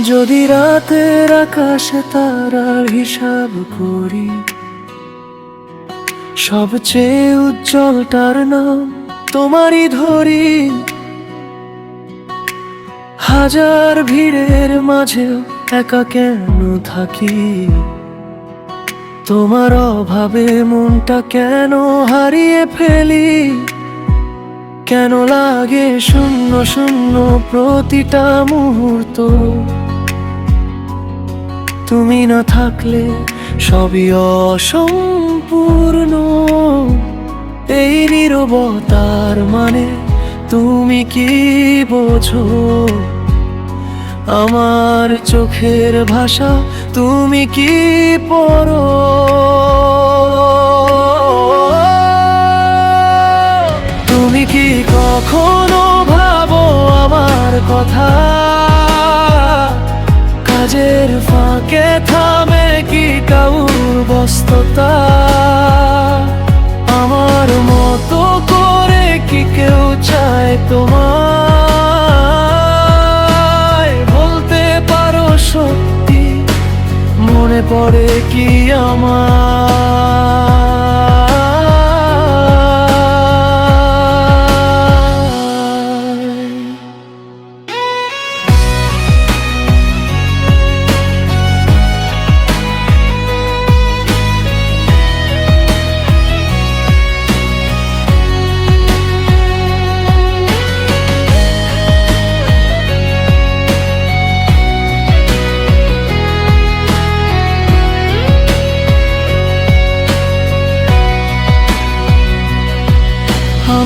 যদি রাতের আকাশে তারার হিসাব করি, সবচেয়ে উজ্জ্বলটার নাম তোমারই ধরি। হাজার ভিড়ের মাঝেও একা কেন থাকি? তোমার অভাবে মনটা কেন হারিয়ে ফেলি? কেন লাগে শূন্য শূন্য প্রতিটা মুহূর্ত? তুমি না থাকলে সবই অসম্পূর্ণ। এই নিরবতার মানে তুমি কি বোঝো? আমার চোখের ভাষা তুমি কি পড়ো? কথা। কাজের ফাঁকে থামে কি কাউর বস্ততা আমার মতো করে কি কেউ চায় তোমায়? বলতে পারো সত্যি, মনে পড়ে কি আমার?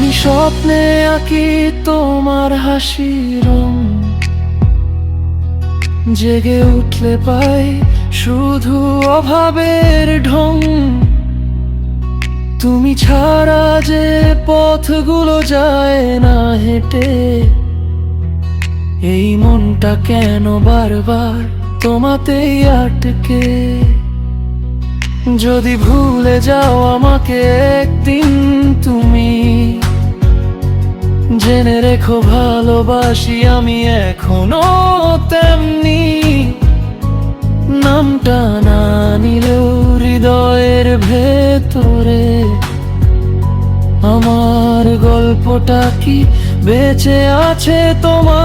আমি স্বপ্নে আঁকি তোমার হাসি রং। জেগে উঠলে পাই শুধু অভাবের ঢং। তুমি ছাড়া যে পথগুলো যায় না হেঁটে, এই মনটা কেন বারবার তোমাতেই আটকে? যদি ভুলে যাও আমাকে একদিন তুমি জেনে রেখো, ভালোবাসি আমি এখনও তেমনি। নামটা না নিলেও হৃদয়ের ভেতরে আমার গল্পটা কি বেঁচে আছে তোমার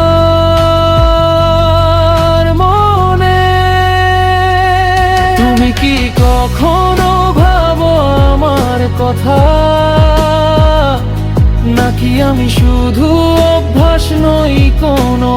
মনে? তুমি কি কখনো ভাবো আমার কথা? নাকি আমি শুধু অভ্যাস নই কোনো